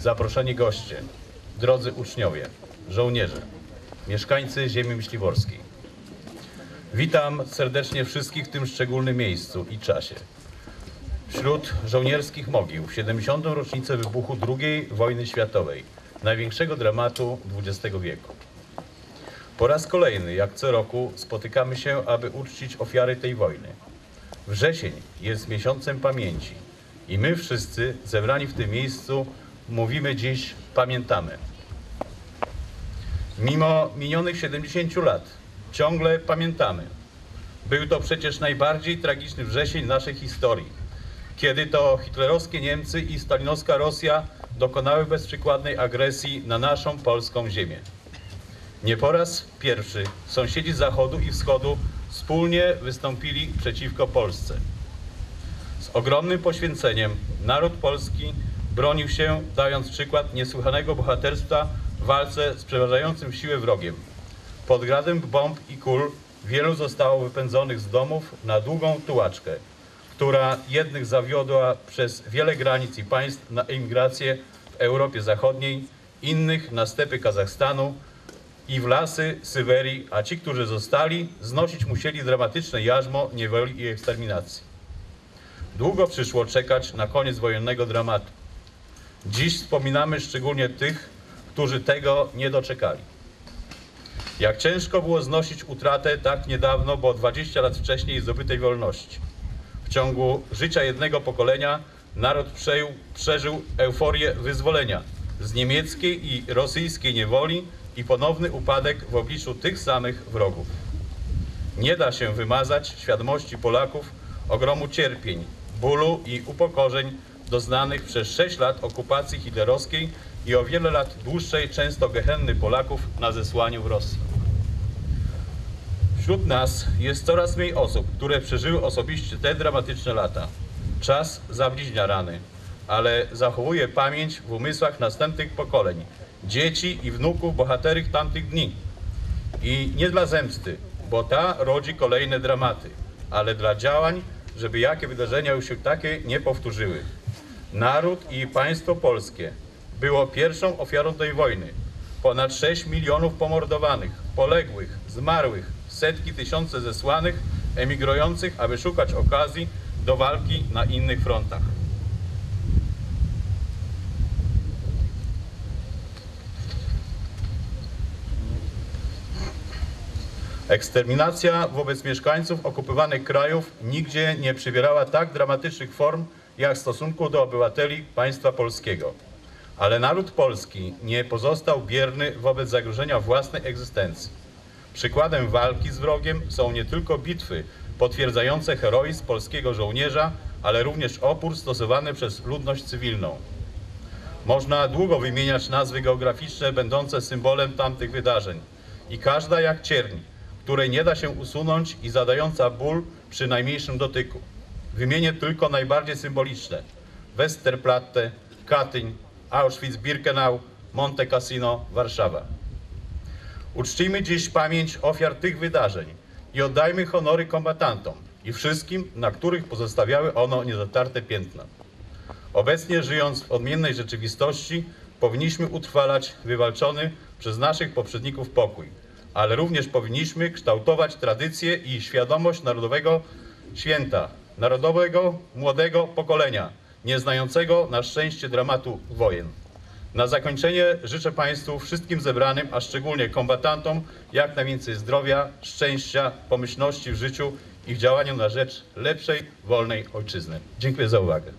zaproszeni goście, drodzy uczniowie, żołnierze, mieszkańcy ziemi myśliworskiej. Witam serdecznie wszystkich w tym szczególnym miejscu i czasie. Wśród żołnierskich mogił w 70. rocznicę wybuchu II wojny światowej, największego dramatu XX wieku. Po raz kolejny, jak co roku, spotykamy się, aby uczcić ofiary tej wojny. Wrzesień jest miesiącem pamięci i my wszyscy zebrani w tym miejscu mówimy dziś pamiętamy. Mimo minionych 70 lat ciągle pamiętamy. Był to przecież najbardziej tragiczny wrzesień naszej historii, kiedy to hitlerowskie Niemcy i stalinowska Rosja dokonały bezprzykładnej agresji na naszą polską ziemię. Nie po raz pierwszy sąsiedzi Zachodu i Wschodu wspólnie wystąpili przeciwko Polsce. Z ogromnym poświęceniem naród polski bronił się, dając przykład niesłychanego bohaterstwa w walce z przeważającym siłę wrogiem. Pod gradem bomb i kul wielu zostało wypędzonych z domów na długą tułaczkę, która jednych zawiodła przez wiele granic i państw na emigrację w Europie Zachodniej, innych na stepy Kazachstanu, i w lasy Syberii, a ci, którzy zostali, znosić musieli dramatyczne jarzmo niewoli i eksterminacji. Długo przyszło czekać na koniec wojennego dramatu. Dziś wspominamy szczególnie tych, którzy tego nie doczekali. Jak ciężko było znosić utratę tak niedawno, bo 20 lat wcześniej zdobytej wolności. W ciągu życia jednego pokolenia naród przeżył euforię wyzwolenia z niemieckiej i rosyjskiej niewoli i ponowny upadek w obliczu tych samych wrogów. Nie da się wymazać świadomości Polaków ogromu cierpień, bólu i upokorzeń doznanych przez 6 lat okupacji hitlerowskiej i o wiele lat dłuższej, często gehenny Polaków na zesłaniu w Rosji. Wśród nas jest coraz mniej osób, które przeżyły osobiście te dramatyczne lata. Czas zabliźnia rany, ale zachowuje pamięć w umysłach następnych pokoleń, dzieci i wnuków bohaterów tamtych dni. I nie dla zemsty, bo ta rodzi kolejne dramaty, ale dla działań, żeby jakie wydarzenia już się takie nie powtórzyły. Naród i państwo polskie było pierwszą ofiarą tej wojny. Ponad 6 milionów pomordowanych, poległych, zmarłych, setki tysiące zesłanych, emigrujących, aby szukać okazji do walki na innych frontach. Eksterminacja wobec mieszkańców okupowanych krajów nigdzie nie przybierała tak dramatycznych form jak w stosunku do obywateli państwa polskiego. Ale naród polski nie pozostał bierny wobec zagrożenia własnej egzystencji. Przykładem walki z wrogiem są nie tylko bitwy potwierdzające heroizm polskiego żołnierza, ale również opór stosowany przez ludność cywilną. Można długo wymieniać nazwy geograficzne będące symbolem tamtych wydarzeń i każda jak cierń, której nie da się usunąć i zadająca ból przy najmniejszym dotyku. Wymienię tylko najbardziej symboliczne. Westerplatte, Katyń, Auschwitz-Birkenau, Monte Cassino, Warszawa. Uczcijmy dziś pamięć ofiar tych wydarzeń i oddajmy honory kombatantom i wszystkim, na których pozostawiały ono niezatarte piętna. Obecnie żyjąc w odmiennej rzeczywistości, powinniśmy utrwalać wywalczony przez naszych poprzedników pokój, ale również powinniśmy kształtować tradycję i świadomość narodowego święta, narodowego młodego pokolenia, nieznającego na szczęście dramatu wojen. Na zakończenie życzę Państwu wszystkim zebranym, a szczególnie kombatantom, jak najwięcej zdrowia, szczęścia, pomyślności w życiu i w działaniu na rzecz lepszej, wolnej ojczyzny. Dziękuję za uwagę.